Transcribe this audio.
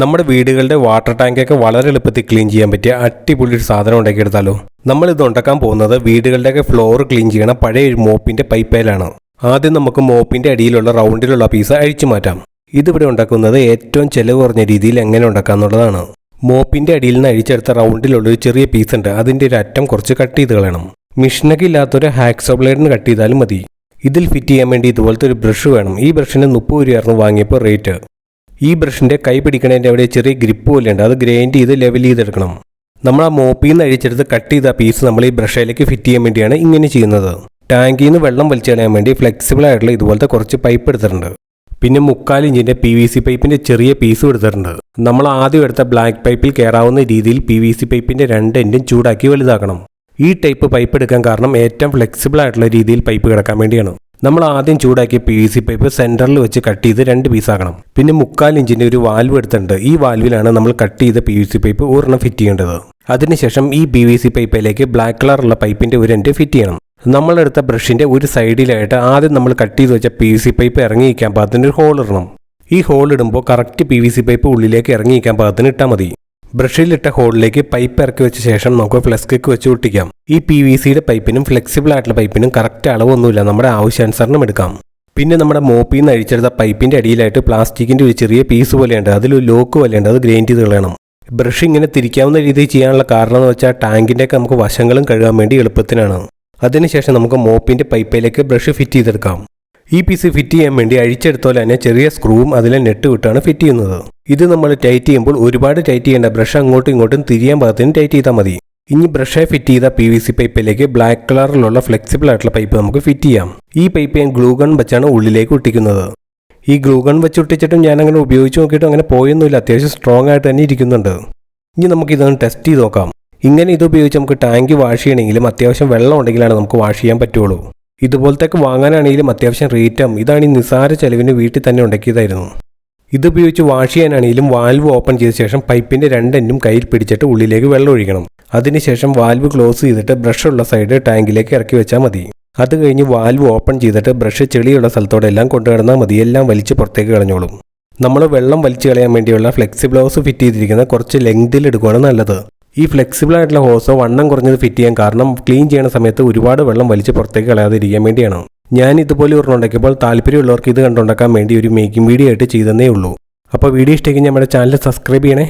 നമ്മുടെ വീടുകളുടെ വാട്ടർ ടാങ്കൊക്കെ വളരെ എളുപ്പത്തിൽ ക്ലീൻ ചെയ്യാൻ പറ്റിയ അടിപൊളി ഒരു സാധനം ഉണ്ടാക്കിയെടുത്താലോ? നമ്മൾ ഇത് ഉണ്ടാക്കാൻ പോകുന്നത് വീടുകളുടെയൊക്കെ ഫ്ലോർ ക്ലീൻ ചെയ്യണ പഴയ ഒരു മോപ്പിന്റെ പൈപ്പേലാണ്. ആദ്യം നമുക്ക് മോപ്പിന്റെ അടിയിലുള്ള റൗണ്ടിലുള്ള പീസ് അഴിച്ചു മാറ്റാം. ഇതിവിടെ ഉണ്ടാക്കുന്നത് ഏറ്റവും ചെലവ് കുറഞ്ഞ രീതിയിൽ എങ്ങനെ ഉണ്ടാക്കാന്നുള്ളതാണ് മോപ്പിന്റെ അടിയിൽ നിന്ന് അഴിച്ചെടുത്ത റൗണ്ടിലുള്ള ഒരു ചെറിയ പീസ് ഉണ്ട്. അതിന്റെ ഒരു അറ്റം കുറച്ച് കട്ട് ചെയ്ത് കളയണം. മിഷനൊക്കെ ഇല്ലാത്തൊരു ഹാക്സോ ബ്ലേഡിന് കട്ട് ചെയ്താലും മതി. ഇതിൽ ഫിറ്റ് ചെയ്യാൻ വേണ്ടി ഇതുപോലത്തെ ഒരു ബ്രഷ് വേണം. ഈ ബ്രഷിന് മുപ്പത് രൂപയായിരുന്നു വാങ്ങിയപ്പോൾ റേറ്റ് ഈ ബ്രഷിന്റെ കൈ പിടിക്കണതിന്റെ അവിടെ ചെറിയ ഗ്രിപ്പ് പോലെ ഉണ്ട് അത് ഗ്രൈൻഡ് ചെയ്ത് ലെവൽ ചെയ്തെടുക്കണം. നമ്മൾ ആ മോപ്പിൽ നിന്ന് അഴിച്ചെടുത്ത് കട്ട് ചെയ്ത പീസ് നമ്മൾ ഈ ബ്രഷയിലേക്ക് ഫിറ്റ് ചെയ്യാൻ വേണ്ടിയാണ് ഇങ്ങനെ ചെയ്യുന്നത്. ടാങ്കിൽ നിന്ന് വെള്ളം വലിച്ചു കളയാൻ വേണ്ടി ഫ്ലെക്സിബിൾ ആയിട്ടുള്ള ഇതുപോലത്തെ കുറച്ച് പൈപ്പ് എടുത്തിട്ടുണ്ട്. പിന്നെ മുക്കാൽ ഇഞ്ചിന്റെ പി വി സി പൈപ്പിന്റെ ചെറിയ പീസും എടുത്തിട്ടുണ്ട്. നമ്മൾ ആദ്യം എടുത്ത ബ്ലാക്ക് പൈപ്പിൽ കയറാവുന്ന രീതിയിൽ പി വി സി പൈപ്പിന്റെ രണ്ട് എൻഡും ചൂടാക്കി വലുതാക്കണം. ഈ ടൈപ്പ് പൈപ്പ് എടുക്കാൻ കാരണം ഏറ്റവും ഫ്ലെക്സിബിൾ ആയിട്ടുള്ള രീതിയിൽ പൈപ്പ് കിടക്കാൻ വേണ്ടിയാണ്. നമ്മൾ ആദ്യം ചൂടാക്കിയ പി വി സി പൈപ്പ് സെന്ററിൽ വെച്ച് കട്ട് ചെയ്ത് രണ്ട് പീസാക്കണം പിന്നെ മുക്കാൽ ഇഞ്ചിന്റെ ഒരു വാൽവ് എടുത്തിട്ടുണ്ട്. ഈ വാൽവിലാണ് നമ്മൾ കട്ട് ചെയ്ത പി വി സി പൈപ്പ് ഒരെണ്ണം ഫിറ്റ് ചെയ്യേണ്ടത്. അതിനുശേഷം ഈ പി വി സി പൈപ്പിലേക്ക് ബ്ലാക്ക് കളറുള്ള പൈപ്പിന്റെ ഒരു എൻഡ് ഫിറ്റ് ചെയ്യണം. നമ്മളെടുത്ത ബ്രഷിന്റെ ഒരു സൈഡിലായിട്ട് ആദ്യം നമ്മൾ കട്ട് ചെയ്ത് വെച്ച പി വി സി പൈപ്പ് ഇറങ്ങിയിരിക്കാൻ പാകത്തിന് ഒരു ഹോൾ ഇടണം. ഈ ഹോൾ ഇടുമ്പോൾ correct P V C pipe ഉള്ളിലേക്ക് ഇറങ്ങിയിരിക്കാൻ പാകത്തിന് ഇട്ടാൽ മതി. ബ്രഷിലിട്ട ഹോളിലേക്ക് പൈപ്പ് ഇറക്കി വെച്ച ശേഷം നമുക്ക് ഫ്ലെക്സ്കിക്ക് വെച്ച് ഒട്ടിക്കാം. ഈ പി വി സിയുടെ പൈപ്പിനും ഫ്ലെക്സിബിൾ ആയിട്ടുള്ള പൈപ്പിനും കറക്റ്റ് അളവൊന്നുമില്ല. നമ്മുടെ ആവശ്യാനുസരണം എടുക്കാം. പിന്നെ നമ്മുടെ മോപ്പിൽ നിന്ന് അഴിച്ചെടുത്ത പൈപ്പിന്റെ അടിയിലായിട്ട് പ്ലാസ്റ്റിക്കിന്റെ ഒരു ചെറിയ പീസ് പോലെയുണ്ട്. അതിലൊരു ലോക്ക് പോലെയുണ്ട്. അത് ഗ്രൈൻഡ് ചെയ്ത് കളയണം. ബ്രഷ് ഇങ്ങനെ തിരിക്കാവുന്ന രീതിയിൽ ചെയ്യാനുള്ള കാരണം എന്ന് വെച്ചാൽ ടാങ്കിന്റെയൊക്കെ നമുക്ക് വശങ്ങളും കഴുകാൻ വേണ്ടി എളുപ്പത്തിനാണ്. അതിനുശേഷം നമുക്ക് മോപ്പിന്റെ പൈപ്പിലേക്ക് ബ്രഷ് ഫിറ്റ് ചെയ്തെടുക്കാം. ഈ പീസ് ഫിറ്റ് ചെയ്യാൻ വേണ്ടി അഴിച്ചെടുത്തോലെ തന്നെ ചെറിയ സ്ക്രൂവും അതിലെ നെട്ട് വിട്ടാണ് ഫിറ്റ് ചെയ്യുന്നത്. ഇത് നമ്മൾ ടൈറ്റ് ചെയ്യുമ്പോൾ ഒരുപാട് ടൈറ്റ് ചെയ്യേണ്ട ബ്രഷ് അങ്ങോട്ടും ഇങ്ങോട്ടും തിരിയാൻ പാകത്തിന് ടൈറ്റ് ചെയ്താൽ മതി. ഇനി ബ്രഷെ ഫിറ്റ് ചെയ്ത പി വി സി പൈപ്പിലേക്ക് ബ്ലാക്ക് കളറിലുള്ള ഫ്ലെക്സിബിൾ ആയിട്ടുള്ള പൈപ്പ് നമുക്ക് ഫിറ്റ് ചെയ്യാം. ഈ പൈപ്പ് ഞാൻ ഗ്ലൂഗൺ വെച്ചാണ് ഉള്ളിലേക്ക് ഒട്ടിക്കുന്നത്. ഈ ഗ്ലൂഗൺ വെച്ച് ഒട്ടിച്ചിട്ടും ഞാൻ അങ്ങനെ ഉപയോഗിച്ച് നോക്കിയിട്ടും അങ്ങനെ പോയൊന്നുമില്ല. അത്യാവശ്യം സ്ട്രോങ് ആയിട്ട് തന്നെ ഇരിക്കുന്നുണ്ട്. ഇനി നമുക്ക് ഇതൊന്ന് ടെസ്റ്റ് ചെയ്ത് നോക്കാം. ഇങ്ങനെ ഇത് ഉപയോഗിച്ച് നമുക്ക് ടാങ്ക് വാഷ് ചെയ്യണമെങ്കിലും അത്യാവശ്യം വെള്ളം ഉണ്ടെങ്കിലാണ് നമുക്ക് വാഷ് ചെയ്യാൻ പറ്റുള്ളൂ. ഇതുപോലത്തേക്ക് വാങ്ങാനാണെങ്കിലും അത്യാവശ്യം റേറ്റാവും ഇതാണ് ഈ നിസാര ചെലവിന് വീട്ടിൽ തന്നെ ഉണ്ടാക്കിയതായിരുന്നു. ഇതുപയോഗിച്ച് വാഷ് ചെയ്യാനാണെങ്കിലും വാൽവ് ഓപ്പൺ ചെയ്ത ശേഷം പൈപ്പിന്റെ രണ്ടെന്നും കയ്യിൽ പിടിച്ചിട്ട് ഉള്ളിലേക്ക് വെള്ളം ഒഴിക്കണം. അതിനുശേഷം വാൽവ് ക്ലോസ് ചെയ്തിട്ട് ബ്രഷ് ഉള്ള സൈഡ് ടാങ്കിലേക്ക് ഇറക്കി വെച്ചാൽ മതി. അത് കഴിഞ്ഞ് വാൽവ് ഓപ്പൺ ചെയ്തിട്ട് ബ്രഷ് ചെളിയുള്ള സ്ഥലത്തോടെ എല്ലാം കൊണ്ടുകിടന്നാൽ മതി. എല്ലാം വലിച്ച് പുറത്തേക്ക് കളഞ്ഞോളും. നമ്മൾ വെള്ളം വലിച്ചു കളയാൻ വേണ്ടിയുള്ള ഫ്ലെക്സിബിൾ ഹോസ് ഫിറ്റ് ചെയ്തിരിക്കുന്ന കുറച്ച് ലെങ്തിൽ എടുക്കുകയാണ് നല്ലത്. ഈ ഫ്ലെക്സിബിൾ ആയിട്ടുള്ള ഹോസോ വണ്ണം കുറഞ്ഞത് ഫിറ്റ് ചെയ്യാൻ കാരണം ക്ലീൻ ചെയ്യുന്ന സമയത്ത് ഒരുപാട് വെള്ളം വലിച്ച് പുറത്തേക്ക് കളയാതിരിക്കാൻ വേണ്ടിയാണ്. ഞാൻ ഇതുപോലെ ഒരെണ്ണം ഉണ്ടാക്കിയപ്പോൾ താല്പര്യമുള്ളവർക്ക് ഇത് കണ്ടുണ്ടാക്കാൻ വേണ്ടി ഒരു മേക്കിംഗ് വീഡിയോ ആയിട്ട് ചെയ്തതേ ഉള്ളൂ. അപ്പോൾ വീഡിയോ ഇഷ്ടമെങ്കിൽ നമ്മുടെ ചാനൽ സബ്സ്ക്രൈബ് ചെയ്യണേ.